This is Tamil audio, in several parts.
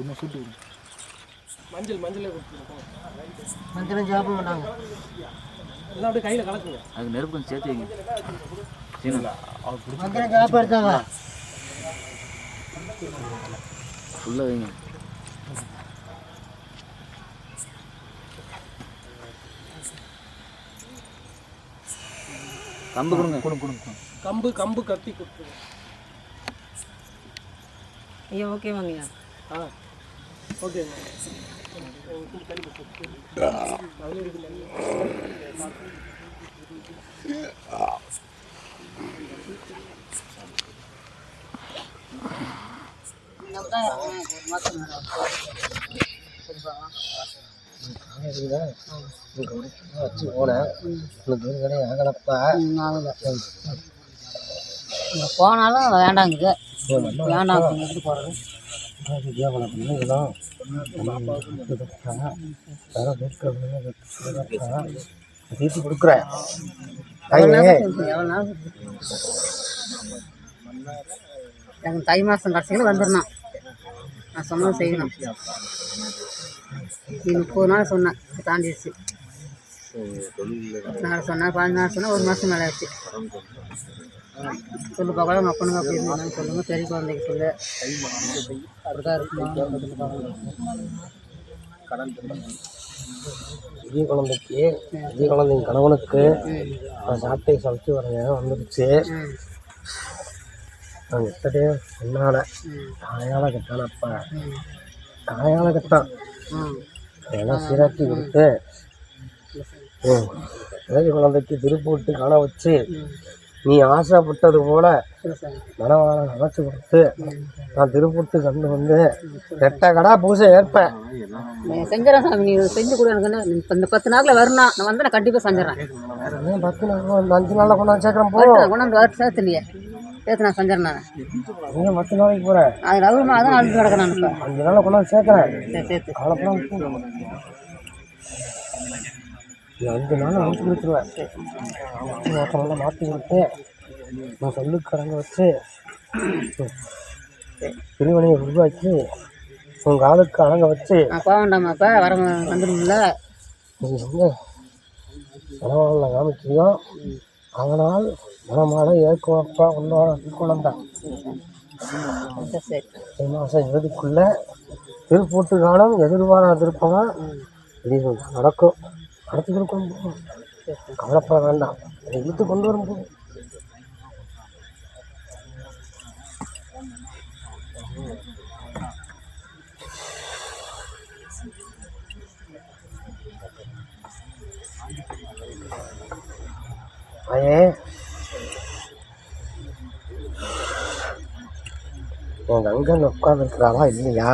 இன்னும் சுட்டு. மஞ்சள் மஞ்சளே கொடுத்துருக்கோம். மஞ்சளும் சாப்பிட மாட்டாங்க எல்லாம் அப்படியே கையில் கலக்குங்க. அதுக்கு நெருப்பு கொஞ்சம் சேர்த்து வைங்க. சீனா மஞ்சளும் சாப்பிடுறதாங்க ஃபுல்லாக வைங்க. கம்பு கொடுங்க. கொடுங்க கொடுங்க கொடுங்க. கம்பு கம்பு கத்தி கொடுத்துருங்க ஐயா ஓகே வாங்கய்யா. ஆ. ஓகேங்க வச்சு போனேன் உனக்கு ஒரு ஆகலை போனாலும் வேண்டாங்குது வேண்டாம் எடுத்து போகிறது தீர்த்து கொடுக்குறேன் எவ்வளோ நாள் எனக்கு தை மாதம் கடைசியில் வந்துடணும். நான் சொன்னது செய்யணும். நீ முப்பது நாள் சொன்னேன் தாண்டிடுச்சு. பத்து நாள் சொன்னேன் பதினஞ்சு நாள் சொன்னேன் ஒரு மாதம் மேலே ஆச்சு. சொல்லு பார்க்கலாம் உங்கள் அப்பனுங்க அப்படி இருந்தாங்கன்னு சொல்லுங்கள் பெரிய குழந்தைக்கு சொல்லு. அப்படிதான் இருக்குமா? சொல்லு பார்க்கலாம் விஜய குழந்தைக்கு விஜய குழந்தைங்க கணவனுக்கு நான் சாப்பிட்டே சமைச்சு வரேன். வந்துடுச்சு நான் கிட்டதே என்னால் தாயால கட்டானப்பா தாயால கட்டான். ம் அதெல்லாம் சீராட்டி கொடுத்து ம். குழந்தைக்கு திருப்பூட்டு காண வச்சு நீ ஆசைப்பட்டது போல மனவாளம் அமைச்சு கொடுத்து நான் திருப்பூட்டு கண்டு வந்து ரெட்டை கடா பூசை ஏற்பேன். நீ செஞ்சிடறேன் சாமி நீ செஞ்சு கொடு எனக்கு இந்த பத்து நாளில் வரணும் நான் வந்து நான் கண்டிப்பாக செஞ்சிடறேன் பத்து நாள் அஞ்சு நாளில் கொண்டாந்து சேர்க்குறேன் போ. வரட்டும், கொண்டாந்து வர சேர்த்துலையே சேர்த்து நான் செஞ்சிடறேன் நான். இன்னும் பத்து நாளைக்கு போகிறேன் அது ரவுமா தான் அழுது கிடக்கிறேன் அஞ்சு நாளில் கொண்டாந்து சேர்க்குறேன். சரி சேர்த்து. நீ அஞ்சு நாள் அனுப்பி கொடுத்துருவேன். மாற்றமெல்லாம் மாற்றி கொடுத்து நான் சொல்லுக்கு கடங்க வச்சு திருவணியை உருவாக்கி உங்கள் ஆளுக்கு அடங்க வச்சு போக வேண்டாமா இப்போ வர வந்துடும்ல நீ எங்கே மனவாள காமிக்கிறியோ அவனால் மனமாட ஏற்குவப்பா உன்னோட குழந்தான் மாதம் இறுதிக்குள்ளே திருப்பூட்டு காலம் எதிர்பாராத திருப்பமாக இது நடக்கும். நடத்தி கொடுக்கணும் கவலைப்பட வேண்டாம். அதை இழுத்து கொண்டு வரும்போது ஐயே என் கங்கன் உட்காந்துருக்கிறாளா இல்லையா?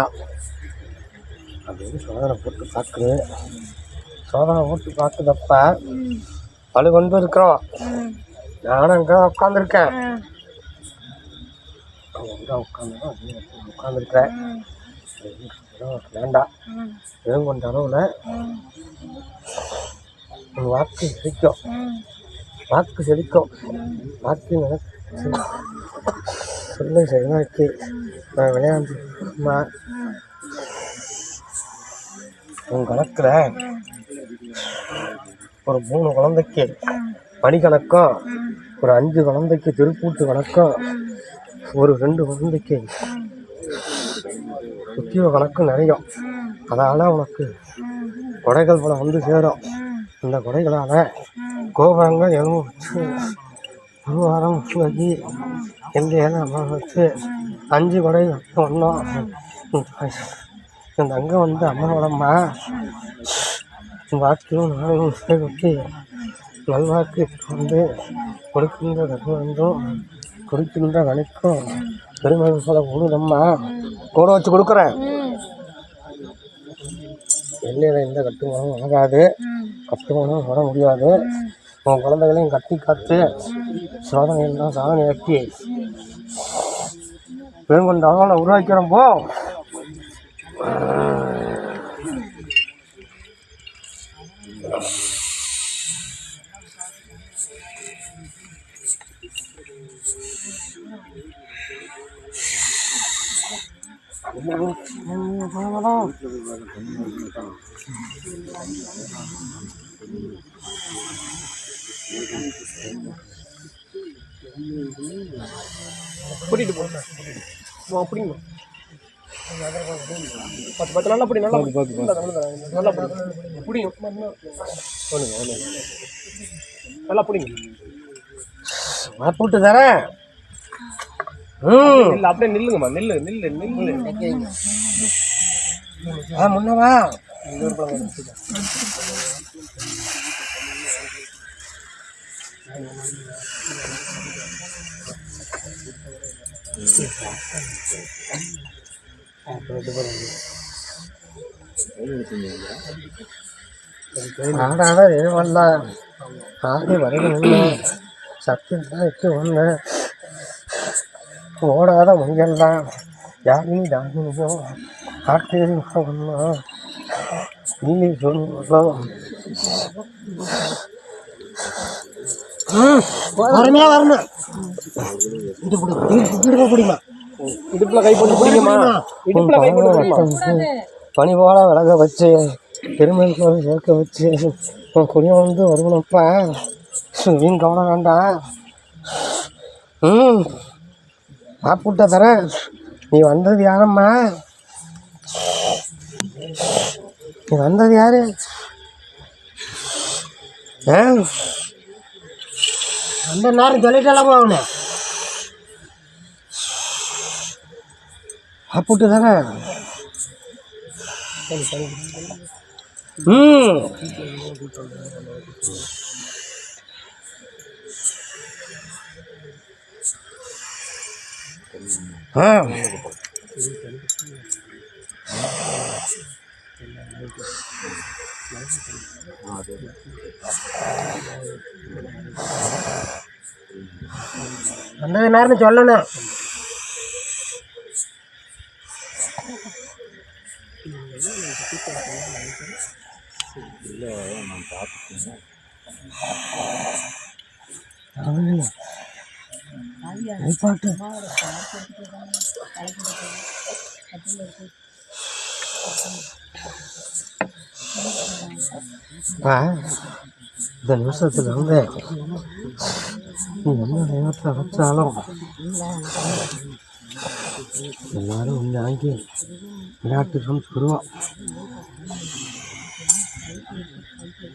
அப்படின்னு சோதனை போட்டு பார்க்குறேன். சோதனை போட்டு பார்க்குதப்ப. பழு கொண்டு இருக்கிறோம் நானும் அங்கே உட்காந்துருக்கேன் எங்கே உட்காந்துருக்கோம் உட்காந்துருக்கிறேன் வேண்டாம். எதுவும் கொண்ட அளவில் உன் வாக்கு செழிக்கும். வாக்கு செழிக்கும். வாக்கு எனக்கு சொல்லு நான் விளையாண்டு உன் கணக்கில் ஒரு மூணு குழந்தைக்கு மணிக்கணக்கம் ஒரு அஞ்சு குழந்தைக்கு திருப்பூட்டு கணக்கம் ஒரு ரெண்டு குழந்தைக்கு உத்தியோக கணக்கும் நிறையும் அதனால் உனக்கு கொடைகள் பல வந்து சேரும். அந்த கொடைகளால் கோபுரங்கள் எதுவும் வச்சு குருவாரம் வச்சு எந்த வச்சு அஞ்சு கொடை ஒன்றும் என் அங்கே வந்து அம்மாவோடம்மா வாக்கிலும் நானும் வச்சு நல்வாக்கு வந்து கொடுக்கின்ற கருவந்தும் கொடுக்கின்ற கணிக்கும் பெருமை சொல்ல கொடுதம்மா கூட வச்சு கொடுக்குறேன். எல்லையில் எந்த கட்டுமானம் ஆகாது கட்டுமானம் வர முடியாது. உன் குழந்தைகளையும் கட்டி காத்து சோதனை தான் சாதனை ஆக்கி பெருங்கொண்ட கூட்டிட்டு போங்க அப்படிங்க பத்து பத்து நல்லா பிடி நல்லா பிடி. நல்லா பிடி பிடிங்க. நல்லா பிடிங்க. போட்டு தரேன். நில்லு அப்படியே நில்லுங்கம்மா நில்லு நில்லு நில்லு. ஆ முன்னவா ஆடாட ஏவல்ல ஆடி வருகின்ற சத்தியம் இட்டு ஒன்று ஓடாத முயல்லாம் யாரி தானியோ காட்டில் ஒன்று நீ சொல்லும் பொறுமையா வரணும் இடுப்பு பிடிமா இடுப்புல கை போட்டு பிடிங்கம்மா இடுப்புல கை போட்டு பிடிங்கம்மா பனி போல விலக வச்சு பெருமை போல சேர்க்க வச்சு உன் குடியை வந்து வருவனப்பா. வீண் கவனம் வேண்டாம். ம். சாப்பிட்ட தரேன் நீ வந்தது யாரம்மா? நீ வந்தது யாரு? ஆ? அந்த நேரம் சொல்லிட்டாலாமா அவனே. சாப்பிட்டு தானே? ம். அந்த நேரம் சொல்லணும் பாட்டு ஆ இந்த நிமிஷத்துல வந்து என்ன நேரத்தில் வச்சாலும் எல்லாரும் வந்து வாங்கி விளையாட்டுன்னு சொல்லுவோம்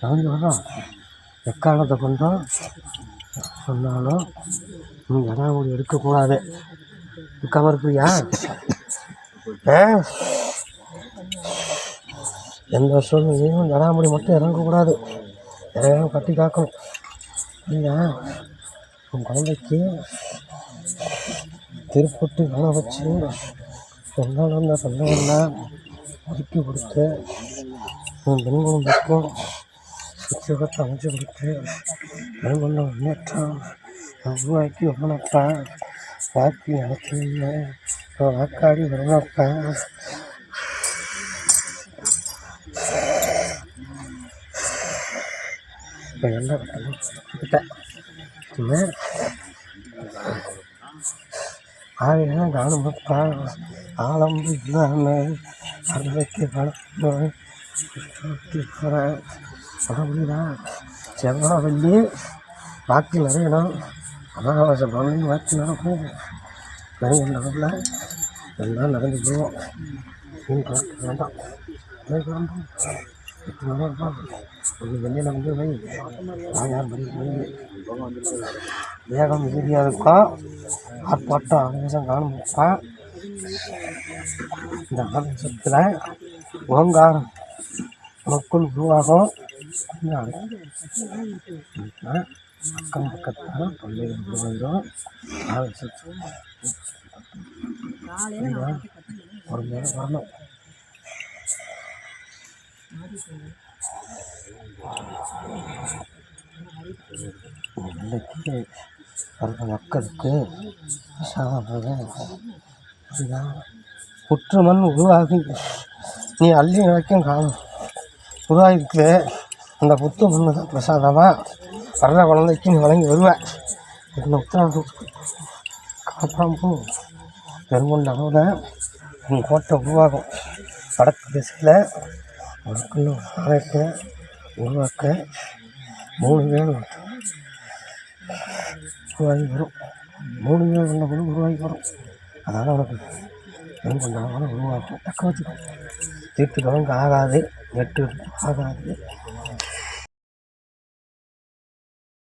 நான் வரோம் எக்காலத்தை கொண்டோம் சொன்னாலும் நீ இடம் எடுக்கக்கூடாது. இருக்காமல் இருப்பியா ஆ? எந்த சூழ்நிலையும் ஜனாமுடி மட்டும் இறங்கக்கூடாது. இறங்காம கட்டி காக்கணும். இல்லையா? உன் குழந்தைக்கு திருப்பட்டு வேலை வச்சு என்னால் அந்த சொந்தங்கள்லாம் ஒதுக்கி கொடுத்து உன் பெண் குழந்தைக்கும் சுற்றுலத்தை அமைச்சு கொடுத்து மேற்கொண்ட முன்னேற்றம் உருவாக்கி வரணுப்பா வாக்கி நடத்தி வாக்காடி வரணுப்பா இப்போ என்ன கொடுத்துட்டேன் ஆயிரம் காணுமப்பா ஆழம்பு இல்லாமல் அறுவைக்கு வளர்த்து போகிறேன் அப்படின்னா செவ்வாய் வெள்ளி வாக்கு நிறையணும். அமாவாசை பௌர்ணமி வாக்கு நடக்கும் நிறைய நடக்கல. எல்லாம் நடந்து போவோம் மீன் குழம்பு வேண்டாம். மீன் குழம்பு. எட்டு மணி இருக்கும் ஒரு வெளியில் வந்து வை. யார் படி வேகம் மிகுதியாக இருக்கும் ஆர்ப்பாட்டம் ஆவேசம் காணும்ப்பா இந்த ஆவேசத்தில் ஓங்காரம். நமக்குள் உருவாகும். அக்கம் பக்கத்தில் தொல்லைகள் உருவாயிடும் ஆவேசத்தில் ஒரு நேரம் வரணும் இன்னைக்கு அவர்கள் மக்களுக்கு புற்றுமண் உருவாகி நீ அள்ளி வரைக்கும் காணும் உருவாகிருக்கு அந்த புத்து முன்னு தான் பிரசாதமாக வர்ற குழந்தைக்கு நீ வழங்கி வருவேன் இந்த உத்தரவு காப்பாம்பும் பெருங்கொண்ட அளவில் உன் கோட்டை உருவாகும். வடக்கு திசையில் உனக்குன்னு ஒரு ஆலயத்தை உருவாக்க மூணு பேர் உருவாகி வரும். மூணு பேர் உள்ள கூட உருவாகி வரும். அதனால் உனக்கு எது அளவில் உருவாக்கும் தக்க வச்சுக்கணும் தீர்த்து கலங்க ஆகாது எட்டு ஆகாது.